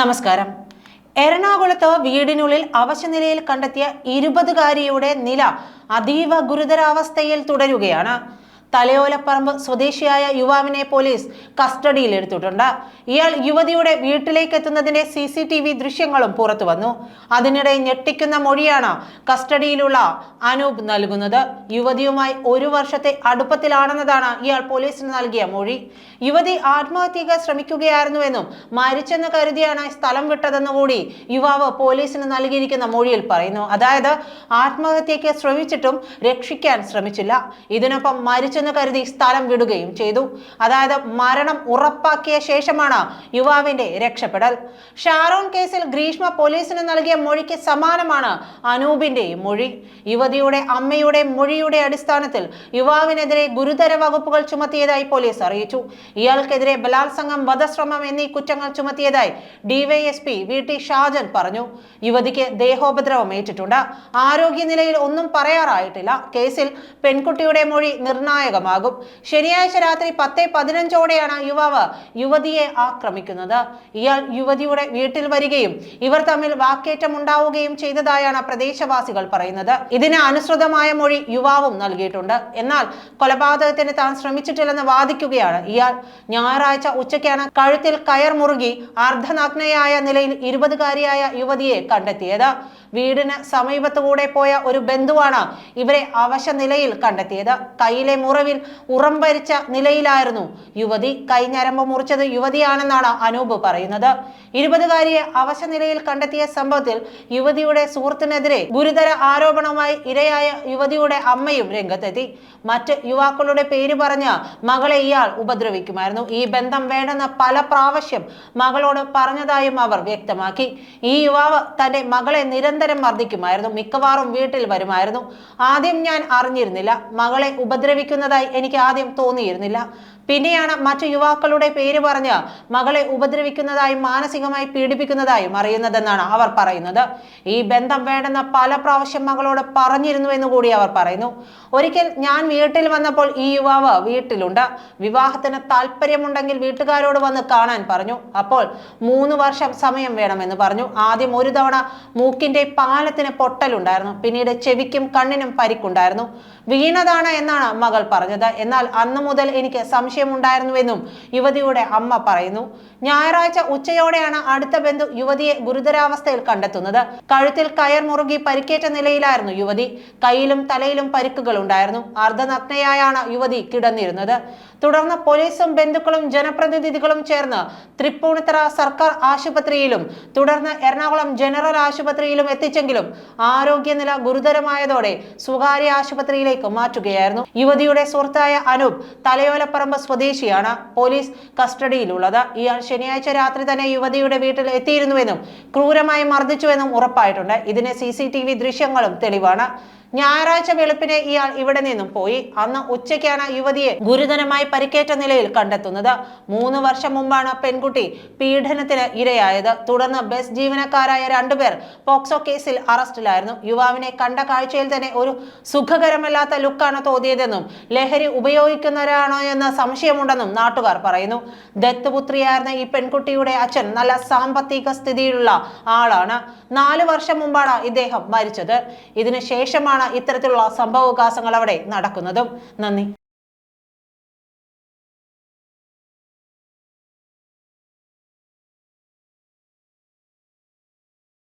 നമസ്കാരം. എറണാകുളത്ത് വീടിനുള്ളിൽ അവശനിലയിൽ കണ്ടെത്തിയ ഇരുപതുകാരിയുടെ നില അതീവ ഗുരുതരാവസ്ഥയിൽ തുടരുകയാണ്. തലയോലപ്പറമ്പ് സ്വദേശിയായ യുവാവിനെ പോലീസ് കസ്റ്റഡിയിൽ എടുത്തിട്ടുണ്ട്. ഇയാൾ യുവതിയുടെ വീട്ടിലേക്ക് എത്തുന്നതിന്റെ സി സി ടി വി ദൃശ്യങ്ങളും പുറത്തു വന്നു. അതിനിടെ ഞെട്ടിക്കുന്ന മൊഴിയാണ് കസ്റ്റഡിയിലുള്ള അനൂപ് നൽകുന്നത്. യുവതിയുമായി ഒരു വർഷത്തെ അടുപ്പത്തിലാണെന്നതാണ് ഇയാൾ പോലീസിന് നൽകിയ മൊഴി. യുവതി ആത്മഹത്യക്ക് ശ്രമിക്കുകയായിരുന്നുവെന്നും മരിച്ചെന്ന് കരുതിയാണ് സ്ഥലം വിട്ടതെന്ന് കൂടി യുവാവ് പോലീസിന് നൽകിയിരിക്കുന്ന മൊഴിയിൽ പറയുന്നു. അതായത് ആത്മഹത്യക്ക് ശ്രമിച്ചിട്ടും രക്ഷിക്കാൻ ശ്രമിച്ചില്ല. ഇതിനൊപ്പം മരിച്ചെന്ന് കരുതി സ്ഥലം വിടുകയും ചെയ്തു. അതായത് മരണം ഉറപ്പാക്കിയ ശേഷമാണ് യുവാവിന്റെ രക്ഷപ്പെടൽ. ഷാറോൺ കേസിൽ ഗ്രീഷ്മ പോലീസിന് നൽകിയ മൊഴിക്ക് സമാനമാണ് അനൂപിന്റെയും മൊഴി. യുവതിയുടെ അമ്മയുടെ മൊഴിയുടെ അടിസ്ഥാനത്തിൽ യുവാവിനെതിരെ ഗുരുതര വകുപ്പുകൾ ചുമത്തിയതായി പോലീസ് അറിയിച്ചു. ഇയാൾക്കെതിരെ ബലാത്സംഗം വധശ്രമം എന്നീ കുറ്റങ്ങൾ ചുമത്തിയതായി ഡിവൈഎസ്പി വി ടി ഷാജൻ പറഞ്ഞു. യുവതിക്ക് ദേഹോപദ്രവം ഏറ്റിട്ടുണ്ട്. ആരോഗ്യനിലയിൽ ഒന്നും പറയാറായിട്ടില്ല. കേസിൽ പെൺകുട്ടിയുടെ മൊഴി നിർണായകമാകും. ശനിയാഴ്ച രാത്രി പത്ത് പതിനഞ്ചോടെയാണ് യുവാവ് യുവതിയെ ആക്രമിക്കുന്നത്. ഇയാൾ യുവതിയുടെ വീട്ടിൽ വരികയും ഇവർ തമ്മിൽ വാക്കേറ്റം ഉണ്ടാവുകയും ചെയ്തതായാണ് പ്രദേശവാസികൾ പറയുന്നത്. ഇതിന് അനുസൃതമായ മൊഴി യുവാവും നൽകിയിട്ടുണ്ട്. എന്നാൽ കൊലപാതകത്തിന് താൻ ശ്രമിച്ചിട്ടില്ലെന്ന് വാദിക്കുകയാണ് ഇയാൾ. ഞായറാഴ്ച ഉച്ചയ്ക്കാണ് കഴുത്തിൽ കയർ മുറുകി അർദ്ധനഗ്നയായ നിലയിൽ ഇരുപതുകാരിയായ യുവതിയെ കണ്ടെത്തിയത്. വീടിന് സമീപത്തുകൂടെ പോയ ഒരു ബന്ധുവാണ് ഇവരെ അവശ നിലയിൽ കണ്ടെത്തിയത്. കയ്യിലെ മുറിവിൽ ഉറം ഭരിച്ച നിലയിലായിരുന്നു. യുവതി കൈഞ്ഞരമ്പ് മുറിച്ചത് യുവതിയാണെന്നാണ് അനൂപ് പറയുന്നത്. ഇരുപതുകാരിയെ അവശ നിലയിൽ കണ്ടെത്തിയ സംഭവത്തിൽ യുവതിയുടെ സുഹൃത്തിനെതിരെ ഗുരുതര ആരോപണമായി ഇരയായ യുവതിയുടെ അമ്മയും രംഗത്തെത്തി. മറ്റ് യുവാക്കളുടെ പേര് പറഞ്ഞ് മകളെ ഇയാൾ ഉപദ്രവിക്കുമായിരുന്നു. ഈ ബന്ധം വേണ്ടെന്ന് പല പ്രാവശ്യം മകളോട് പറഞ്ഞതായും അവർ വ്യക്തമാക്കി. ഈ യുവാവ് തന്റെ മകളെ നിരന്തരം മർദ്ദിക്കുമായിരുന്നു. മിക്കവാറും വീട്ടിൽ വരുമായിരുന്നു. ആദ്യം ഞാൻ അറിഞ്ഞിരുന്നില്ല. മകളെ ഉപദ്രവിക്കുന്നതായി എനിക്ക് ആദ്യം തോന്നിയിരുന്നില്ല. പിന്നെയാണ് മറ്റു യുവാക്കളുടെ പേര് പറഞ്ഞ് മകളെ ഉപദ്രവിക്കുന്നതായും മാനസികമായി പീഡിപ്പിക്കുന്നതായും അറിയുന്നതെന്നാണ് അവർ പറയുന്നത്. ഈ ബന്ധം വേണ്ടെന്ന് പല പ്രാവശ്യം മകളോട് പറഞ്ഞിരുന്നു എന്ന് കൂടി അവർ പറയുന്നു. ഒരിക്കൽ ഞാൻ വീട്ടിൽ വന്നപ്പോൾ ഈ യുവാവ് വീട്ടിലുണ്ട്. വിവാഹത്തിന് താല്പര്യമുണ്ടെങ്കിൽ വീട്ടുകാരോട് വന്ന് കാണാൻ പറഞ്ഞു. അപ്പോൾ മൂന്ന് വർഷം സമയം വേണമെന്ന് പറഞ്ഞു. ആദ്യം ഒരു തവണ മൂക്കിന്റെ പാലത്തിന് പൊട്ടലുണ്ടായിരുന്നു. പിന്നീട് ചെവിക്കും കണ്ണിനും പരിക്കുണ്ടായിരുന്നു. വീണതാണ് എന്നാണ് മകൾ പറഞ്ഞത്. എന്നാൽ അന്നു മുതൽ എനിക്ക് സംശയമുണ്ടായിരുന്നുവെന്നും യുവതിയുടെ അമ്മ പറയുന്നു. ഞായറാഴ്ച ഉച്ചയോടെയാണ് അടുത്ത ബന്ധു യുവതിയെ ഗുരുതരാവസ്ഥയിൽ കണ്ടെത്തുന്നത്. കഴുത്തിൽ കയർ മുറുകി പരിക്കേറ്റ നിലയിലായിരുന്നു യുവതി. കയ്യിലും തലയിലും പരിക്കുകൾ ഉണ്ടായിരുന്നു. അർദ്ധനഗ്നയായാണ് യുവതി കിടന്നിരുന്നത്. തുടർന്ന് പോലീസും ബന്ധുക്കളും ജനപ്രതിനിധികളും ചേർന്ന് തൃപ്പൂണിത്തറ സർക്കാർ ആശുപത്രിയിലും തുടർന്ന് എറണാകുളം ജനറൽ ആശുപത്രിയിലും എത്തിച്ചെങ്കിലും ആരോഗ്യനില ഗുരുതരമായതോടെ സ്വകാര്യ ആശുപത്രിയിലേക്ക് മാറ്റുകയായിരുന്നു. യുവതിയുടെ സുഹൃത്തായ അനൂപ് തലയോലപ്പറമ്പ് സ്വദേശിയാണ് പോലീസ് കസ്റ്റഡിയിലുള്ളത്. ഇയാൾ ശനിയാഴ്ച രാത്രി തന്നെ യുവതിയുടെ വീട്ടിൽ എത്തിയിരുന്നുവെന്നും ക്രൂരമായി മർദ്ദിച്ചുവെന്നും ഉറപ്പായിട്ടുണ്ട്. ഇതിന് സി ദൃശ്യങ്ങളും തെളിവാണ്. ഞായറാഴ്ച വെളുപ്പിനെ ഇയാൾ ഇവിടെ നിന്നും പോയി. അന്ന് ഉച്ചയ്ക്കാണ് യുവതിയെ ഗുരുതരമായി പരിക്കേറ്റ നിലയിൽ കണ്ടെത്തുന്നത്. മൂന്ന് വർഷം മുമ്പാണ് പെൺകുട്ടി പീഡനത്തിന് ഇരയായത്. തുടർന്ന് ബസ് ജീവനക്കാരായ രണ്ടുപേർ പോക്സോ കേസിൽ അറസ്റ്റിലായിരുന്നു. യുവാവിനെ കണ്ട കാഴ്ചയിൽ തന്നെ ഒരു സുഖകരമല്ലാത്ത ലുക്കാണ് തോന്നിയതെന്നും ലഹരി ഉപയോഗിക്കുന്നവരാണോ എന്ന് സംശയമുണ്ടെന്നും നാട്ടുകാർ പറയുന്നു. ദത്തുപുത്രിയായിരുന്ന ഈ പെൺകുട്ടിയുടെ അച്ഛൻ നല്ല സാമ്പത്തിക സ്ഥിതിയിലുള്ള ആളാണ്. നാല് വർഷം മുമ്പാണ് ഇദ്ദേഹം മരിച്ചത്. ഇതിനു ഇത്തരത്തിലുള്ള സംഭവവികാസങ്ങൾ അവിടെ നടക്കുന്നതും. നന്ദി.